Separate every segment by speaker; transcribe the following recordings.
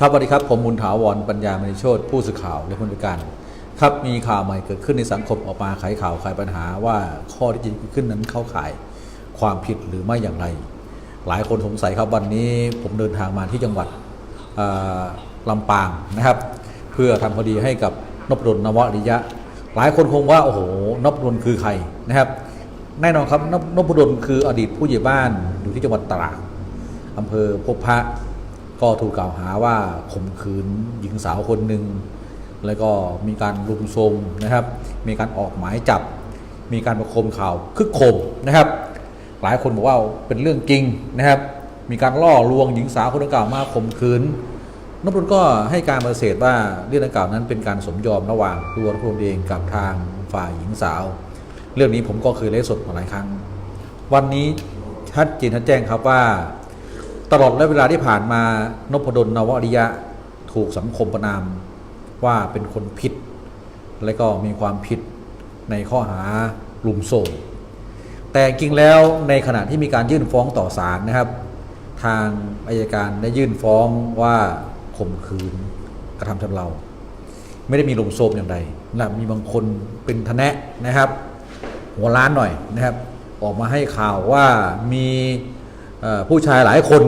Speaker 1: ครับสวัสดีครับ ผมมุนถาวรปัญญามณีโชตผู้สื่อข่าวและผู้บริการ ครับมีข่าวใหม่เกิดขึ้นในสังคมออกมาไขข่าวไขปัญหาว่าข้อที่จริงขึ้นนั้นเข้าข่ายความผิดหรือไม่อย่างไร หลายคนสงสัยครับวันนี้ผมเดินทางมาที่จังหวัดลำปางนะครับ เพื่อทำคดีให้กับนพดลนวริยะ หลายคนคงว่าโอ้โหนพดลคือใครนะครับ แน่นอนครับนพนพดลคืออดีตผู้ใหญ่บ้านอยู่ที่จังหวัดตราดอำเภอพบพระ ก็ถูกกล่าวหาว่าข่มขืนหญิงสาวคนหนึ่งแล้วก็มีการลุมโทรมนะครับ มีการออกหมายจับ มีการประคมข่าวคึกโคมนะครับ หลายคนบอกว่าเป็นเรื่องจริงนะครับ มีการล่อลวงหญิงสาวคนดังกล่าวมาข่มขืนนพดลก็ให้การปฏิเสธว่าเรื่องดังกล่าวนั้นเป็นการสมยอมระหว่างตัวนพดลเองกับทางฝ่ายหญิงสาว เรื่องนี้ผมก็เคยเล่าสดมาหลายครั้ง วันนี้ชัดเจนชัดแจ้งครับว่า ตลอดระยะเวลาที่ผ่านมานพดลนวริยะถูกสังคมประนามว่าเป็นคนผิด และก็มีความผิดในข้อหาลุมโทรมแต่จริงแล้วในขณะที่มีการยื่นฟ้องต่อศาลนะครับ ทางอายการได้ยื่นฟ้องว่าข่มขืนกระทำชำเรา ไม่ได้มีลุมโทรมอย่างใดและมีบางคนเป็นทะแนะนะครับ หัวล้านหน่อยนะครับ ออกมาให้ข่าวว่ามี ผู้ชายหลายคน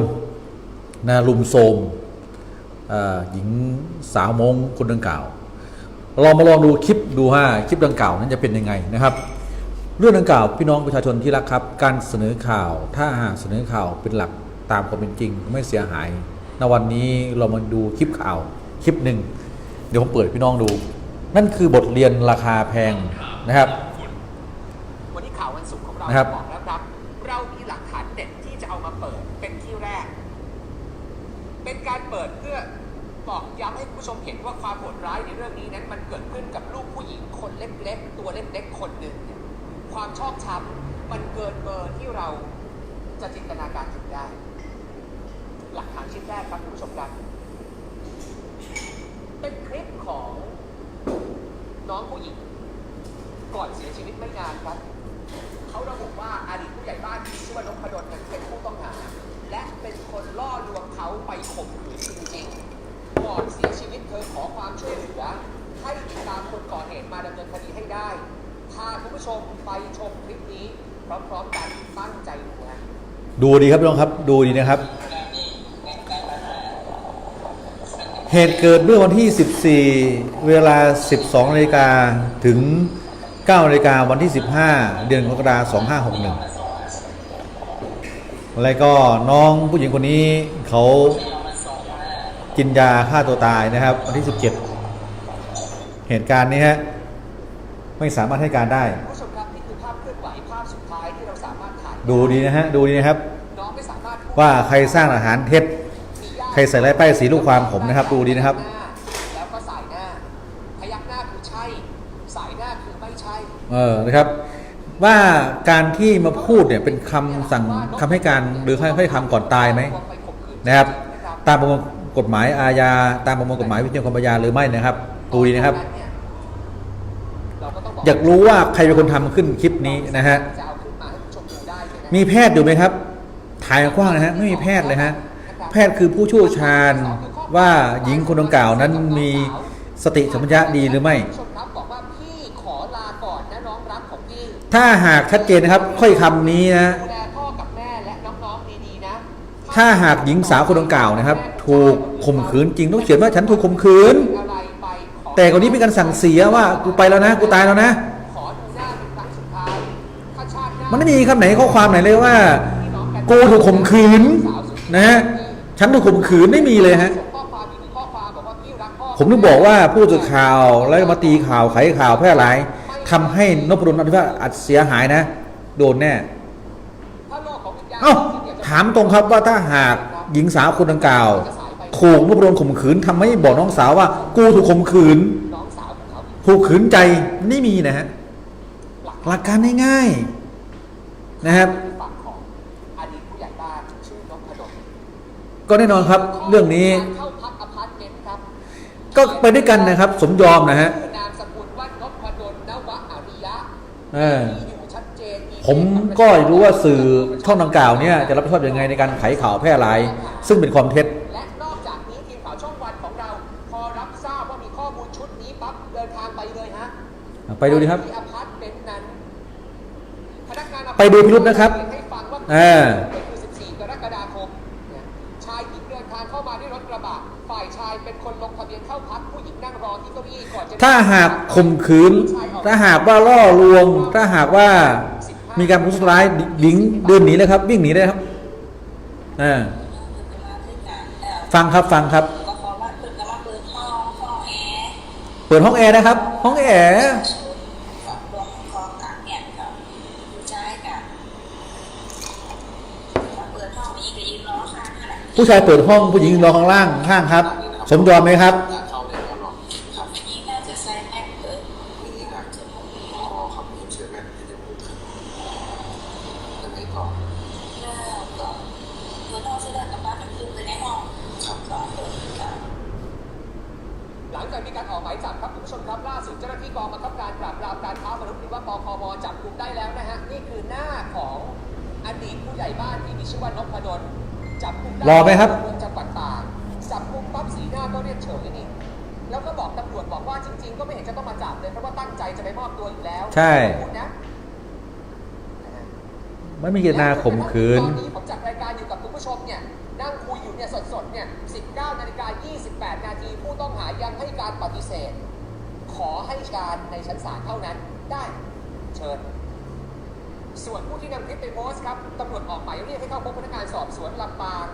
Speaker 1: นะลุมโทรมเอ่อหญิงสาวมงคนดังกล่าวเรามาลองดูคลิปดูฮะคลิปดังกล่าวนั้นจะเป็นยังไงนะครับ เรื่องดังกล่าวพี่น้องประชาชนที่รักครับ การเสนอข่าวถ้าหากเสนอข่าวเป็นหลักตามความเป็นจริงไม่เสียหายในวันนี้เรามาดูคลิปข่าวคลิปหนึ่งเดี๋ยวผมเปิดให้พี่น้องดู นั่นคือบทเรียนราคาแพงนะครับ
Speaker 2: วันนี้ข่าววันศุกร์ของเรา
Speaker 1: นะครับ
Speaker 2: การเปิดเพื่อบอกย้ำให้ผู้ชมเห็นว่าความโหดร้ายในเรื่องนี้นั้นมันเกิดขึ้นกับลูกผู้หญิงคนเล็กๆตัวเล็กๆคนหนึ่งเนี่ยความชอบช้ำมันเกินเบอร์ที่เราจะจินตนาการถึงได้ หลักฐานชิ้นแรกครับคุณผู้ชมครับเป็นคลิปของน้องผู้หญิง ก่อนเสียชีวิตไม่นานครับ เขาระบุว่าอดีตผู้ใหญ่บ้านที่ชื่อว่านพดลเป็นผู้ต้องหา และเป็นคนล่อลวงเขาไปข่มขืนจริงๆก่อนเสียชีวิตเธอขอความช่วยเหลือให้ติดตามคนก่อเหตุมาดำเนินคดีให้ได้พาคุณผู้ชมไปชมคลิปนี้พร้อมๆกันตั้งใจดูนะ
Speaker 1: ดูดีครับพี่น้องครับ ดูดีนะครับ เหตุเกิดเมื่อวันที่ 14 เวลา 12นาฬิกาถึง9นาฬิกาวันที่ 15 เดือนกรกฎาคม2561 แล้วก็น้องผู้หญิงคนนี้เขากินยาฆ่าตัวตายนะครับวันที่17เหตุการณ์นี้ฮะไม่สามารถให้การได้
Speaker 2: คุณผู้ชมครับนี่คือภาพเคลื่อนไหวภาพสุดท้ายที่เราสามารถถ่าย
Speaker 1: ดูดีนะฮะดูดีนะครับ
Speaker 2: น้องไม่สามารถพูด
Speaker 1: ว่าใครสร้างอาหารเท็จใครใส่ร้ายป้ายสีลูกความผมนะครับ ดูดีนะครับ
Speaker 2: แล้วก็สายหน้าพยักหน้าคือใช่สายหน้าคือไม่ใช่
Speaker 1: เออนะครับ ว่าการที่มาพูดเนี่ยเป็นคำสั่งคำให้การหรือให้คำก่อนตายไหมนะครับ ตามประมวลกฎหมายอาญาตามประมวลกฎหมายวิธีความอาญาหรือไม่นะครับดูดีนะครับ อยากรู้ว่าใครเป็นคนทำขึ้นคลิปนี้นะฮะ
Speaker 2: จะเอาขึ้นมาให้ผู้ชมดูได้เลยนะ
Speaker 1: มีแพทย์อยู่ไหมครับ ถ่ายกว้างนะฮะไม่มีแพทย์เลยฮะแพทย์คือผู้เชี่ยวชาญว่าหญิงคนดังกล่าวนั้นมีสติสัมปชัญญะดีหรือไม่ ถ้าหากชัดเจนนะครับ ค่อยคำนี้นะ
Speaker 2: ดูแลพ่อกับแม่และน้องๆดีๆนะ
Speaker 1: ถ้าหากหญิงสาวคนดังกล่าวนะครับ ถูกข่มขืนจริงต้องเขียนว่าฉันถูกข่มขืน
Speaker 2: อะไรไปขอ
Speaker 1: แต่คนนี้เป็นการสั่งเสียว่ากูไปแล้วนะ กูตายแล้วนะ
Speaker 2: ขอดูหน้าเป็นครั้งสุดท้ายถ้าชาติหน้า
Speaker 1: มันไม่มีคำไหนข้อความไหนเลยว่ากูถูกข่มขืนนะฮะฉันถูกข่มขืนไม่มีเลยฮะ
Speaker 2: ส่งข้อความอีกหนึ่งข้อความบอกว่าพี่รักพ่อ
Speaker 1: ผมถึงบอกว่าผู้สื่อข่าวแล้วก็มาตีข่าวไขข่าวแพร่หลาย ทำให้นพดลอธิภาอัดเสียหายนะ โดนแน่
Speaker 2: ถ้าโลกของวิญญาณ
Speaker 1: เอ้า
Speaker 2: จริงๆอยกจะ
Speaker 1: ถามตรงครับว่าถ้าหากหญิงสาวคนดังกล่าวถูกนพดลข่มขืนทำให้บอกน้องสาวว่า กูถูกข่มขืน
Speaker 2: น้องสาวของเขา
Speaker 1: ถูกขืนใจไม่มีนะฮะหลักการง่ายๆนะครับ
Speaker 2: ฝั่งของอดีตผู้ใหญ่บ้านชื่อนพดล
Speaker 1: ก็แน่นอนครับ เรื่องนี้
Speaker 2: เข้าพักอพาร์ตเมนต์ครับ
Speaker 1: ก็ไปด้วยกันนะครับ สมยอมนะฮะ ผมก็รู้ว่าสื่อช่องดังกล่าวเนี่ยจะรับผิดชอบอยังไงในการไขข่าวแพร่หลาย ซึ่งเป็นความเท็จ
Speaker 2: และนอกจากนี้ทีมข่าวช่องวั
Speaker 1: น
Speaker 2: ของเรา พอรั
Speaker 1: บทราบ
Speaker 2: ว่า
Speaker 1: มี
Speaker 2: ข้อมูลชุดนี้ปั๊บเดินทางไปเลยฮะไปดูดิครับพนักงานไปดูพิรุธนะครับให้ฟังว่า เออ
Speaker 1: ถ้าหากข่มขืน ถ้าหากว่าล่อลวง ถ้าหากว่ามีการประทุษร้ายหญิงเดินหนีเลยครับ วิ่งหนีเลยครับอฟังครับฟังครับ
Speaker 3: เปิดห้องแอร์
Speaker 1: นะครับ ห้องแอร์
Speaker 3: ผู้ชายเปิดห้อง
Speaker 1: ผู้ชายเปิดห้องผู้หญิงรอข้างล่างข้างครับ สมยอมไหมครับ
Speaker 4: ไม่มี
Speaker 3: เจ
Speaker 2: ตนา
Speaker 1: ข่มขืน
Speaker 2: ตอนนี้ผมจัดรายการอยู่กับคุณผู้ชมเนี่ยนั่งคุยอยู่เนี่ยสดๆเนี่ย19นาฬิกา28 นาทีผู้ต้องหายังให้การปฏิเสธ ขอให้การในชั้นศาลเท่านั้นได้เชิญส่วนผู้ที่นำคลิปไปโพสต์ครับตำรวจออกหมายเรียกให้เข้าพบพนักงานสอบสวนลำปาง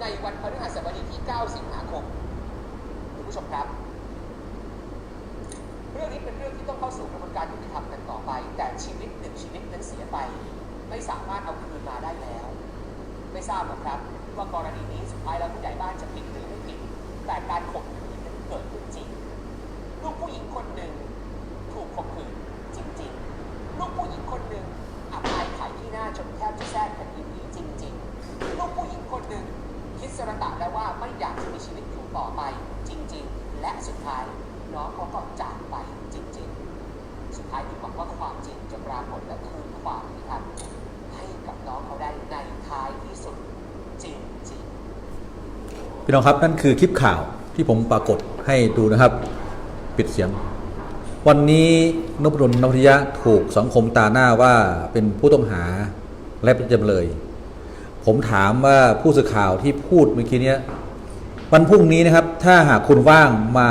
Speaker 2: ในวันพฤหัสบดีที่ 9 สิงหาคมคุณผู้ชมครับ เรื่องนี้เป็นเรื่องที่ต้องเข้าสู่กระบวนการยุติธรรมกันต่อไป แต่ชีวิตหนึ่งชีวิตนั้นเสียไป ไม่สามารถเอาคืนมาได้แล้ว ไม่ทราบหรอกครับ ว่ากรณีนี้สุดท้ายแล้วผู้ใหญ่บ้านจะผิดหรือไม่ผิดแต่การข่มขืนนั้นเกิดขึ้นจริงลูกผู้หญิงคนหนึ่งถูกข่มขืนจริงๆลูกผู้หญิงคนหนึ่งอับอายขายที่หน้าจนแทบจะแทรกแผ่นดินนีจริงๆลูกผู้หญิงคนหนึ่งคิดสระตะแล้วว่าไม่อยากจะมีชีวิตอยู่ต่อไปจริง ๆ และสุดท้ายน้องเขาก็จากไปจริง ๆ สุดท้ายพี่หวังว่าความจริงจะปรากฏและคืนความยุติธรรมให้กับน้องเขาได้ในท้ายที่สุดจริง ๆ
Speaker 1: พี่น้องครับนั่นคือคลิปข่าวที่ผมปรากฏให้ดูนะครับ ปิดเสียง วันนี้นพดลนพทิยะถูกสังคมตาหน้าว่าเป็นผู้ต้องหาและเป็นจำเลย ผมถามว่าผู้สื่อข่าวที่พูดเมื่อกี้เนี้ยวันพรุ่งนี้นะครับ ถ้าหากคุณว่างมา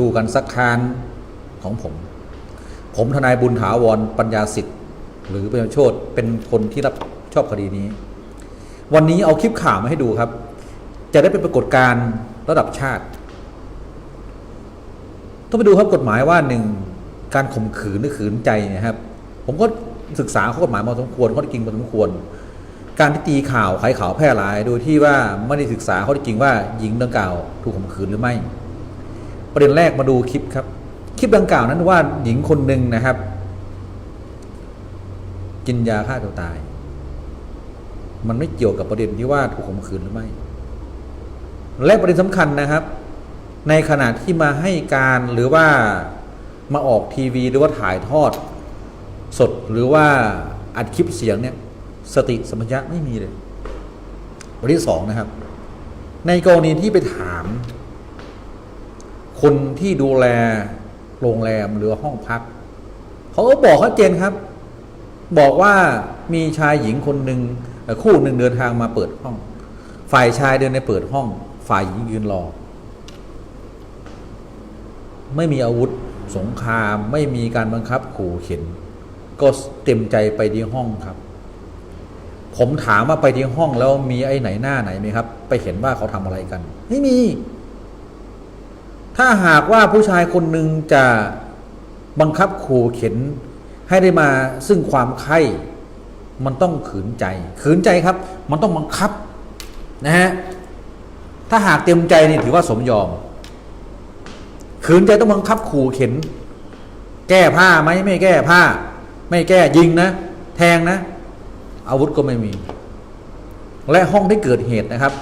Speaker 1: ดูกันสักครั้งของผม ผมทนายบุญถาวรปัญญาสิทธิ์ หรือปัญญาโชตเป็นคนที่รับชอบคดีนี้ วันนี้เอาคลิปข่าวมาให้ดูครับ จะได้เป็นปรากฏการณ์ระดับชาติ ต้องไปดูครับกฎหมายว่าหนึ่งการข่มขืนหรือขืนใจนะครับ ผมก็ศึกษาข้อกฎหมายมาสมควรข้อเท็จจริงพอสมควร การที่ตีข่าวขายข่าวแพร่หลายโดยที่ว่าไม่ได้ศึกษาข้อเท็จจริงว่าหญิงดังกล่าวถูกข่มขืนหรือไม่ ประเด็นแรกมาดูคลิปครับ คลิปดังกล่าวนั้นว่าหญิงคนหนึ่งนะครับ กินยาฆ่าตัวตาย มันไม่เกี่ยวกับประเด็นที่ว่าถูกข่มขืนหรือไม่ และประเด็นสำคัญนะครับ ในขณะที่มาให้การหรือว่ามาออกทีวีหรือว่าถ่ายทอด สดหรือว่าอัดคลิปเสียงเนี่ยสติสมัญญะไม่มีเลยประเด็นสองนะครับ ในกรณีที่ไปถาม คนที่ดูแลโรงแรมหรือห้องพักเขาก็บอกชัดเจนครับ บอกว่ามีชายหญิงคนหนึ่งคู่หนึ่งเดินทางมาเปิดห้อง ฝ่ายชายเดินในเปิดห้อง ฝ่ายหญิงยืนรอ ไม่มีอาวุธสงครามไม่มีการบังคับขู่เข็น ก็เต็มใจไปที่ห้องครับ ผมถามว่าไปที่ห้องแล้วมีไอ้ไหนหน้าไหนไหมครับ ไปเห็นว่าเขาทำอะไรกัน ไม่มี ถ้าหากว่าผู้ชายคนหนึ่งจะบังคับขู่เข็น ให้ได้มาซึ่งความใคร่มันต้องขืนใจ ขืนใจครับ มันต้องบังคับนะฮะ ถ้าหากเต็มใจนี่ถือว่าสมยอม ขืนใจต้องบังคับขู่เข็น แก้ผ้าไหมไม่แก้ผ้า ไม่แก้ยิงนะ แทงนะ อาวุธก็ไม่มี และห้องที่เกิดเหตุนะครับ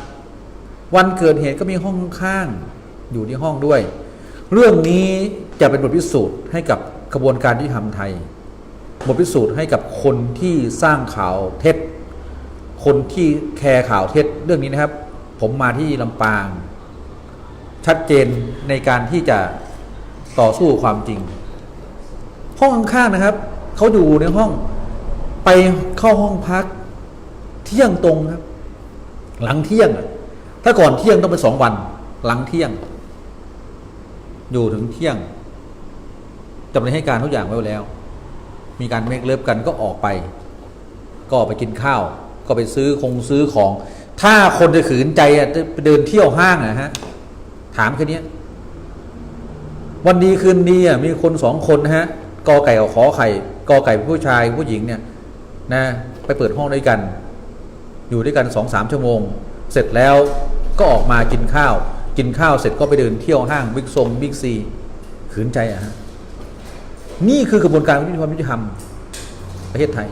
Speaker 1: วันเกิดเหตุก็มีห้องข้างอยู่ที่ห้องด้วย เรื่องนี้จะเป็นบทพิสูจน์ให้กับกระบวนการยุติธรรมไทยบทพิสูจน์ให้กับคนที่สร้างข่าวเท็จ คนที่แคร์ข่าวเท็จเรื่องนี้นะครับ ผมมาที่ลำปาง ชัดเจนในการที่จะต่อสู้ความจริง ห้องข้างๆนะครับ เขาอยู่ในห้องไปเข้าห้องพัก เที่ยงตรงครับ หลังเที่ยง ถ้าก่อนเที่ยงต้องเป็นสองวัน หลังเที่ยง อยู่ถึงเที่ยงจำเลยให้การทุกอย่างไว้แล้ว มีการเมคเลิฟกันก็ออกไป ก็ไปกินข้าว ก็ไปซื้อคงซื้อของ ถ้าคนจะขืนใจอะจะไปเดินเที่ยวห้างอะฮะ ถามแค่เนี้วันดีคืนดีอะมีคนสองคนฮะกอไก่กับขอไข่กอไก่ผู้ชายผู้หญิงเนี่ย นะ ไปเปิดห้องด้วยกัน อยู่ด้วยกันสองสามชั่วโมง เสร็จแล้วก็ออกมากินข้าว กินข้าวเสร็จก็ไปเดินเที่ยวห้างบิ๊กซงบิ๊กซี ขืนใจอะฮะนี่คือกระบวนการยุติธรรมยุติธรรมประเทศไทย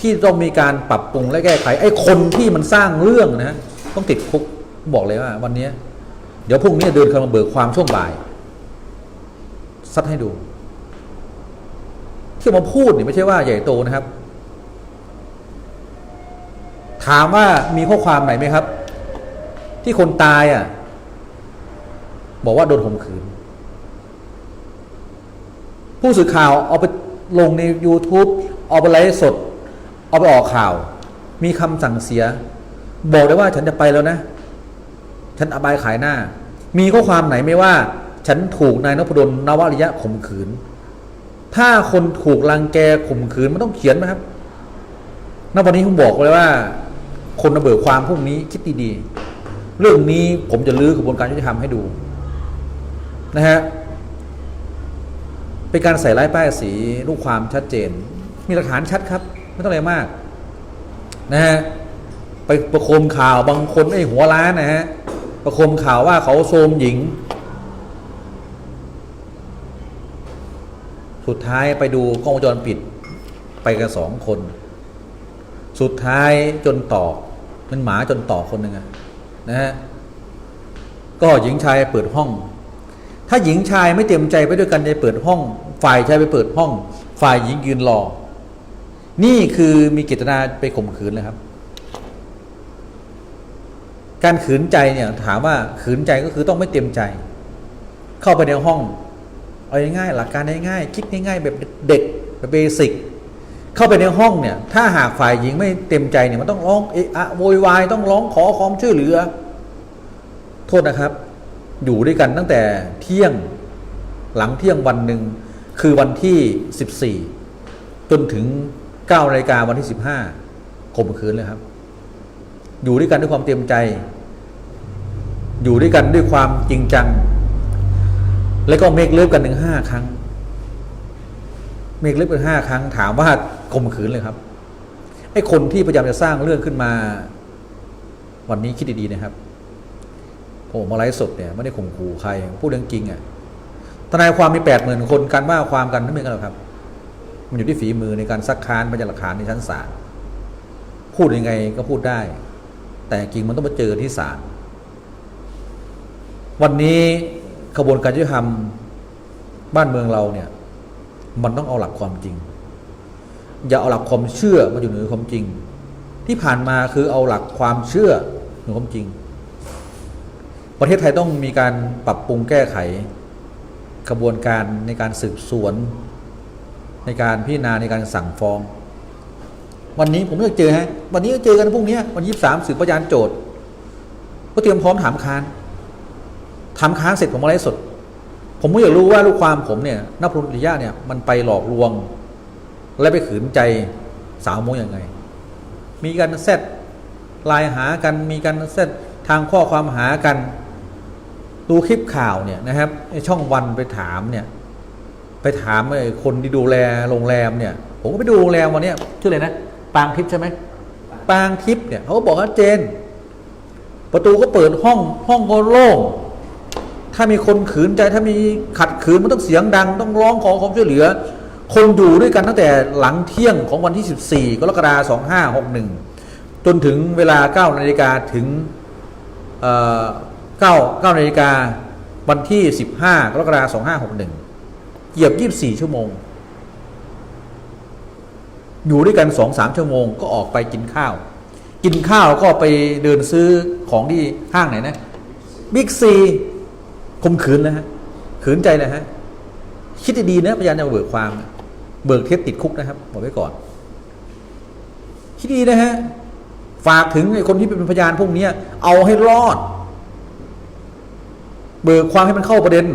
Speaker 1: ที่ต้องมีการปรับปรุงและแก้ไข ไอ้คนที่มันสร้างเรื่องนะต้องติดคุกบอกเลยว่าวันนี้ เดี๋ยวพรุ่งนี้เดินคำมาเบิกความช่วงบ่ายซัดให้ดู ที่มาพูดเนี่ยไม่ใช่ว่าใหญ่โตนะครับ ถามว่ามีข้อความไหนไหมครับ ที่คนตายอะ บอกว่าโดนข่มขืน ผู้สื่อข่าวเอาไปลงใน YouTube เอาไปไลฟ์สด เอาไปออกข่าว มีคำสั่งเสีย บอกได้ว่าฉันจะไปแล้วนะ ฉันอบายขายหน้า มีข้อความไหนไหมว่า ฉันถูกนายนพดลนวริยะข่มขืน ถ้าคนถูกรังแกข่มขืนมันต้องเขียนไหมครับ ณ วันนี้ผมบอกเลยว่า คนระเบิดความพวกนี้คิดดีๆ เรื่องนี้ผมจะลื้อกระบวนการยุติธรรมให้ดู นะฮะเป็นการใส่ร้ายป้ายสีลูกความชัดเจน มีหลักฐานชัดครับ ไม่ต้องอะไรมากนะฮะไปประโคมข่าวบางคนไอ้หัวล้านนะฮะประโคมข่าวว่าเขาโทมหญิง สุดท้ายไปดูกล้องวงจรปิด ไปกันสองคน สุดท้ายจนต่อมันหมาจนต่อคนหนึ่งนะฮะก็หญิงชายเปิดห้อง ถ้าหญิงชายไม่เต็มใจไปด้วยกันจะเปิดห้อง ฝ่ายชายไปเปิดห้อง ฝ่ายหญิงยืนรอ นี่คือมีเจตนาไปข่มขืนเลยครับ การขืนใจเนี่ย ถามว่าขืนใจก็คือต้องไม่เต็มใจ เข้าไปในห้อง เอาง่ายๆหลักการง่ายๆคิดง่ายๆแบบเด็กแบบเบสิกเข้าไปในห้องเนี่ย ถ้าหากฝ่ายหญิงไม่เต็มใจเนี่ยมันต้องร้องเอะอะโวยวายต้องร้องขอความช่วยเหลือ โทษนะครับ อยู่ด้วยกันตั้งแต่เที่ยงหลังเที่ยงวันหนึ่งคือวันที่ 14 จนถึง 9นาฬิกาวันที่15ข่มขืนเลยครับ อยู่ด้วยกันด้วยความเต็มใจ อยู่ด้วยกันด้วยความจริงจัง แล้วก็เมกเลิฟกันถึงห้าครั้ง เมกเลิฟกันห้าครั้ง ถามว่าข่มขืนเลยครับไอ้คนที่พยายามจะสร้างเรื่องขึ้นมา วันนี้คิดดีๆนะครับผมมาไลฟ์สดเนี่ยไม่ได้ข่มขู่ใครพูดเรื่องจริงอะ่ะทนายความมีแปดหมื่นคนการว่าความกันไม่เหมือนกันหรอกครับ มันอยู่ที่ฝีมือในการซักค้านพยานหลักฐานในชั้นศาลพูดยังไงก็พูดได้ แต่จริงมันต้องมาเจอที่ศาลวันนี้ขบวนการยุติธรรมบ้านเมืองเราเนี่ย มันต้องเอาหลักความจริง อย่าเอาหลักความเชื่อมาอยู่เหนือความจริง ที่ผ่านมาคือเอาหลักความเชื่อเหนือความจริง ประเทศไทยต้องมีการปรับปรุงแก้ไขกระบวนการในการสืบสวน ในการพิจารณาในการสั่งฟ้อง วันนี้ผมไม่เจอฮะวันนี้ก็เจอกันพรุ่งนี้วันยี่สามสืบพยานโจทย์ก็เตรียมพร้อมถามค้านถามค้านเสร็จผมมาไลฟ์สด ผมก็อยากรู้ว่าลูกความผมเนี่ยนพรุริยะเนี่ยมันไปหลอกลวง และไปขืนใจสาวโมยังไง มีการแซดไลน์หากันมีการแซดทางข้อความหากัน ดูคลิปข่าวเนี่ยนะครับช่องวันไปถามเนี่ย ไปถามไอ้คนที่ดูแลโรงแรมเนี่ย ผมก็ไปดูโรงแรมวันนี้ชื่ออะไรนะ ปางทิพย์ใช่ไหมปางทิพย์เนี่ยเขาบอกชัดเจน ประตูก็เปิดห้องห้องก็โล่งถ้ามีคนขืนใจถ้ามีขัดขืนมันต้องเสียงดัง ต้องร้องขอความช่วยเหลือ คนอยู่ด้วยกันตั้งแต่หลังเที่ยงของวันที่ 14กรกฎาคม2561 จนถึงเวลา9นาฬิกาถึงเอ่อ9 9นาฬิกาวันที่ 15กรกฎาคม2561 เหยียบ24ชั่วโมง อยู่ด้วยกัน2-3ชั่วโมงก็ออกไปกินข้าว กินข้าวก็ไปเดินซื้อของที่ห้างไหนนะบิ๊กซีขมขืนเลยฮะขืนใจเลยฮะคิดดีๆนะพยานจะเบิกความ เบิกเท็จติดคุกนะครับบอกไว้ก่อน คิดดีนะฮะฝากถึงไอ้คนที่เป็นพยานพวกนี้เอาให้รอด เบิกความให้มันเข้าประเด็น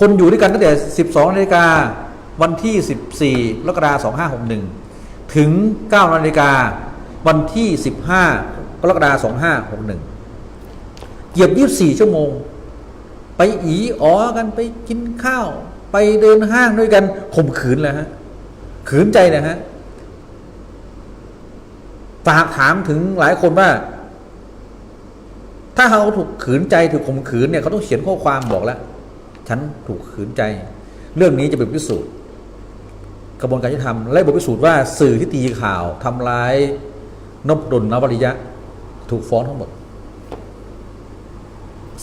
Speaker 1: คนอยู่ด้วยกันตั้งแต่ 12นาฬิกาวันที่ 14กรกฎาคม2561 ถึง9นาฬิกาวันที่ 15กรกฎาคม2561 เกียบ 24 ชั่วโมง ไปอีอ๋อกันไปกินข้าว ไปเดินห้างด้วยกันข่มขืนแล้วฮะ ขืนใจนะฮะฝากถามถึงหลายคนว่า ถ้าเขาถูกขืนใจถูกข่มขืนเนี่ยเขาต้องเขียนข้อความบอกแล้ว ฉันถูกขืนใจ เรื่องนี้จะเป็นพิสูจน์ กระบวนการยุติธรรมและบทพิสูจน์ว่าสื่อที่ตีข่าวทำร้ายนพดลนวริยะ ถูกฟ้องทั้งหมด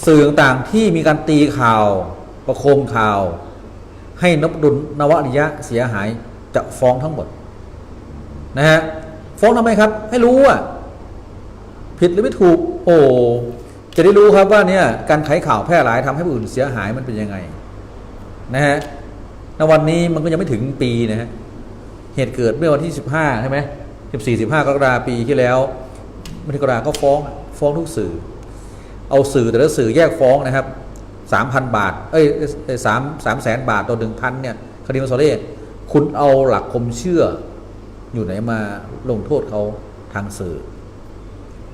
Speaker 1: สื่อต่างๆที่มีการตีข่าวประโคมข่าว ให้นพดลนวริยะเสียหายจะฟ้องทั้งหมด นะฮะฟ้องทำไมครับ ให้รู้ว่าผิดหรือไม่ถูก โอ้ จะได้รู้ครับว่าเนี่ยการไขข่าวแพร่หลายทำให้ผู้อื่นเสียหายมันเป็นยังไงนะฮะในวันนี้มันก็ยังไม่ถึงปีนะฮะเหตุเกิดเมื่อวันที่สิบห้าใช่ไหมสิบสี่สิบห้ากรกฎาคมปีที่แล้วมกราก็ฟ้องฟ้องทุกสื่อ เอาสื่อแต่ละสื่อแยกฟ้องนะครับสามพันบาท เอ้ยสามสามแสนบาทต่อหนึ่งพันเนี่ยคดีมาโซเล่คุณเอาหลักคมเชื่อ อยู่ไหนมาลงโทษเขาทางสื่อ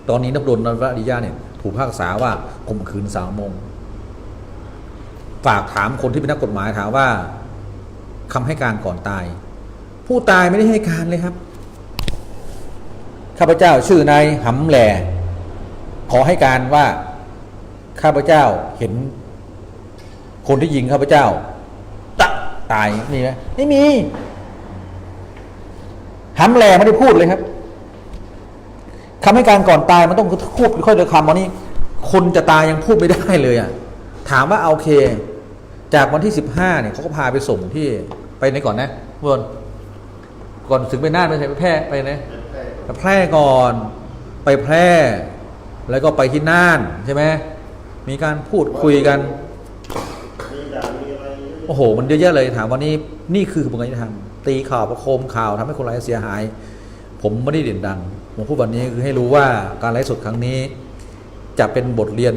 Speaker 1: ตอนนี้นับดลนวริยาเนี่ย ถูกพากษาว่าข่มขืนสาวมง ฝากถามคนที่เป็นนักกฎหมายถามว่าคำให้การก่อนตาย ผู้ตายไม่ได้ให้การเลยครับข้าพเจ้าชื่อนายหำแหล่ขอให้การว่าข้าพเจ้าเห็น คนที่ยิงข้าพเจ้าตะตายมีไหมไม่มีหำแหล่ไม่ได้พูดเลยครับ คำให้การก่อนตายมันต้องพูดค่อยๆคำวันนี้คนจะตายยังพูดไม่ได้เลยอะถามว่าเอาโอเค จากวันที่สิบห้าเนี่ยเขาก็พาไปส่งที่ไปไหนก่อนนะเมื่อก่อนถึงไปน่านไม่ใช่ไปแพร่ไปไหนไปแพร่ก่อนไปแพร่แล้วก็ไปที่น่านใช่ไหมมีการพูดคุยกันโอ้โห มันเยอะแยะเลยถามวันนี้นี่คือกระบวนการยุติธรรมตีข่าวประโคมข่าวทำให้คนร้ายเสียหาย ผมไม่ได้เด่นดัง ผมพูดวันนี้คือให้รู้ว่าการไลฟ์สดครั้งนี้ จะเป็นบทเรียน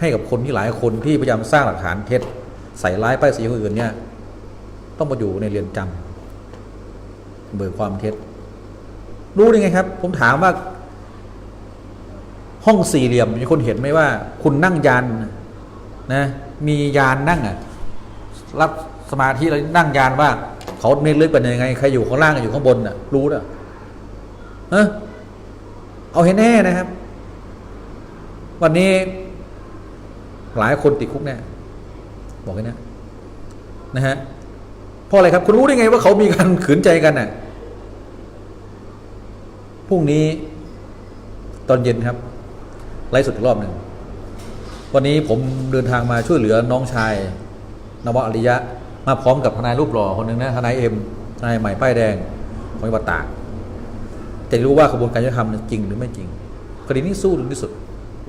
Speaker 1: ให้กับคนที่หลายคนที่พยายามสร้างหลักฐานเท็จใส่ร้ายป้ายสีคนอื่นเนี่ยต้องมาอยู่ในเรือนจำเบิกความเท็จ รู้ได้ไงครับ ผมถามว่า ห้องสี่เหลี่ยมมีคนเห็นไหมว่า คุณนั่งยานนะ มียานนั่งอะรับสมาธิแล้วนั่งยานว่า เขาเนรลึกเป็นยังไงใครอยู่ข้างล่างอยู่ข้างบนน่ะ รู้นะเออ เอาให้แน่นะครับ วันนี้หลายคนติดคุกแน่บอกเลยนะนะฮะเพราะอะไรครับ คุณรู้ได้ไงว่าเขามีการขืนใจกันน่ะพรุ่งนี้ตอนเย็นครับ ไล่สดอีกรอบหนึ่งวันนี้ผมเดินทางมาช่วยเหลือน้องชาย นวอริยะ มาพร้อมกับทนายรูปหล่อคนหนึ่งนะทนายเอ็มทนายใหม่ป้ายแดงของจังหวัดตาก จะรู้ว่ากระบวนการยุติธรรมจริงหรือไม่จริงคดีนี้สู้ถึงที่สุด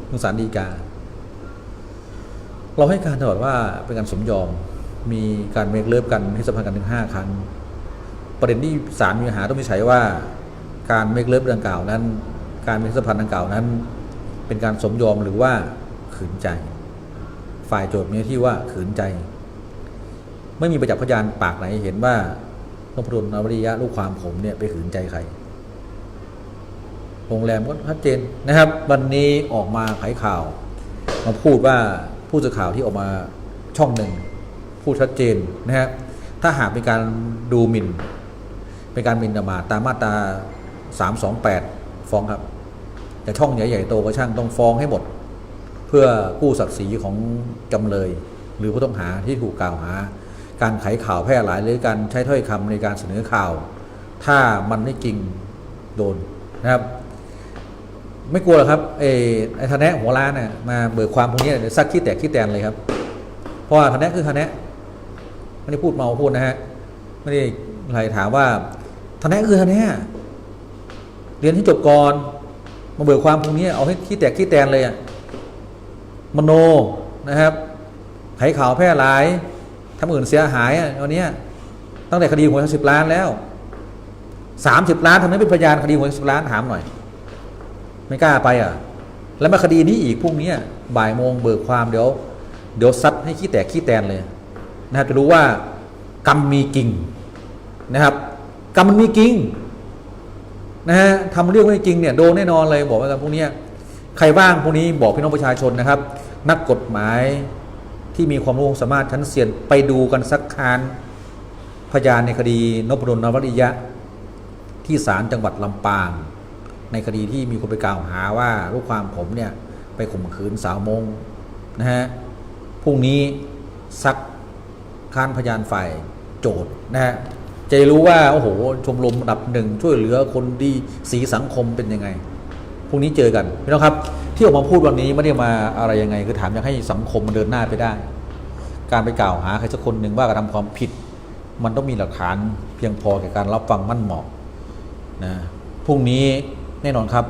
Speaker 1: ถึงศาลฎีกา เราให้การตลอดว่าเป็นการสมยอมมีการเมคเลิฟกันให้สัมพันธ์กันถึงห้าครั้ง ประเด็นที่ศาลมีปัญหาต้องวิจัยว่า การเมคเลิฟดังกล่าวนั้น การมีสัมพันธ์ดังกล่าวนั้น เป็นการสมยอมหรือว่าขืนใจ ฝ่ายโจทย์มีที่ว่าขืนใจ ไม่มีประจักษ์พยานปากไหนเห็นว่านพดลนวริยะลูกความผมเนี่ยไปขืนใจใคร โรงแรมก็ชัดเจนนะครับ วันนี้ออกมาไขข่าว มาพูดว่าผู้สื่อข่าวที่ออกมาช่องหนึ่งพูดชัดเจนนะครับถ้าหากเป็นการดูหมิ่น เป็นการหมิ่นประมาทตามมาตรา 328 ฟ้องครับแต่ช่องใหญ่ๆโตก็ช่างต้องฟ้องให้หมด เพื่อกู้ศักดิ์ศรีของจำเลย หรือผู้ต้องหาที่ถูกกล่าวหา การไขข่าวแพร่หลายหรือการใช้ถ้อยคำในการเสนอข่าว ถ้ามันไม่จริงโดนนะครับ ไม่กลัวหรอกครับไอ้ไอ้ทนแนะหัวล้านน่ะมาเบิกความพวกนี้เดี๋ยวซักขี้แตกขี้แตนเลยครับ เพราะว่าทนแนะคือทนแนะไม่ได้พูดเมาพูดนะฮะไม่ได้อะไรถามว่าทนแนะคือทนแนะเรียนที่จบก่อนมาเบิกความพวกนี้เอาให้ขี้แตกขี้แตนเลยอะมโนนะครับไขข่าวแพร่หลายทำอื่นเสียหายอะวันนี้ตั้งแต่คดีหวยสิบล้านแล้วสามสิบล้านทำไมเป็นพยานคดีหวยสิบล้านถามหน่อย ไม่กล้าไปอะ แล้วมาคดีนี้อีกพรุ่งนี้บ่ายโมงเบิกความเดี๋ยว เดี๋ยวซัดให้ขี้แตกขี้แตนเลยนะครับจะรู้ว่ากรรมมีจริงนะครับ กรรมมันมีจริงนะฮะทำเรื่องไม่จริงเนี่ยโดนแน่นอนเลยบอกว่ากันพวกนี้ใครบ้างพวกนี้บอกพี่น้องประชาชนนะครับ นักกฎหมายที่มีความรู้ความสามารถชั้นเซียนไปดูกันสักคานพยานในคดีนพดลนวริยะ ที่ศาลจังหวัดลำปาง ในคดีที่มีคนไปกล่าวหาว่าลูกความผมเนี่ยไปข่มขืนสาวมงนะฮะพรุ่งนี้ซักค้านพยานฝ่ายโจทย์นะฮะจะรู้ว่าโอ้โหชมรมระดับหนึ่งช่วยเหลือคนดีสีสังคมเป็นยังไงพรุ่งนี้เจอกันพี่น้องครับ ที่ออกมาพูดวันนี้ไม่ได้มาอะไรยังไง คือถามอยากให้สังคมมันเดินหน้าไปได้ การไปกล่าวหาใครสักคนหนึ่งว่ากระทำความผิด มันต้องมีหลักฐานเพียงพอแก่การรับฟังมั่นเหมาะนะพรุ่งนี้ แน่นอนครับ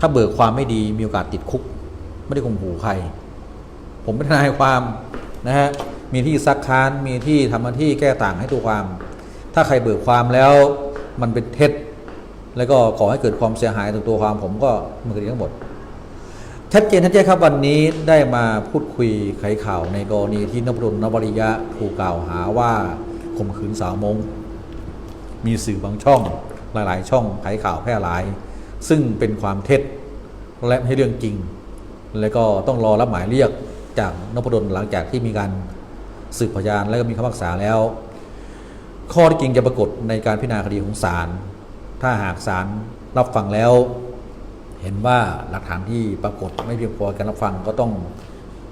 Speaker 1: ถ้าเบิกความไม่ดีมีโอกาสติดคุก ไม่ได้ข่มขู่ใคร ผมเป็นทนายความนะฮะมีที่ซักค้านมีที่ทำหน้าที่แก้ต่างให้ตัวความ ถ้าใครเบิกความแล้วมันเป็นเท็จ แล้วก็ก่อให้เกิดความเสียหายต่อตัวความผมก็มือคดีทั้งหมดชัดเจนชัดเจนครับวันนี้ได้มาพูดคุยไขข่าวในกรณีที่นพดลนวริยะถูกกล่าวหาว่าข่มขืนสาวมง มีสื่อบางช่องหลาย ๆ ช่องไขข่าวแพร่หลาย ซึ่งเป็นความเท็จและไม่ใช่เรื่องจริง แล้วก็ต้องรอรับหมายเรียกจากนพดลหลังจากที่มีการสืบพยานและก็มีคำพิพากษาแล้ว ข้อที่จริงจะปรากฏในการพิจารณาคดีของศาลถ้าหากศาลรับฟังแล้ว เห็นว่าหลักฐานที่ปรากฏไม่เพียงพอการรับฟังก็ต้อง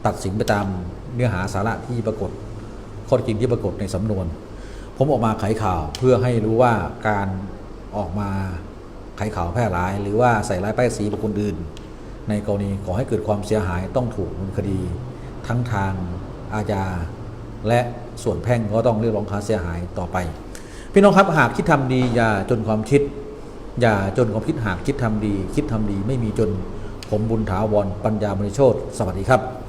Speaker 1: ตัดสินไปตามเนื้อหาสาระที่ปรากฏ ข้อท็จจริงที่ปรากฏในสำนวน ผมออกมาไขข่าวเพื่อให้รู้ว่าการออกมา ไขข่าวแพร่หลาย หรือว่าใส่ร้ายป้ายสีบุคคลอื่น ในกรณีก่อให้เกิดความเสียหายต้องถูกดำเนินคดี ทั้งทางอาญาและส่วนแพ่งก็ต้องเรียกร้องค่าเสียหายต่อไป พี่น้องครับหากคิดทำดีอย่าจนความคิด อย่าจนความคิดหากคิดทำดี คิดทำดีไม่มีจนผมบุญถาวรปัญญามณิโชตสวัสดีครับ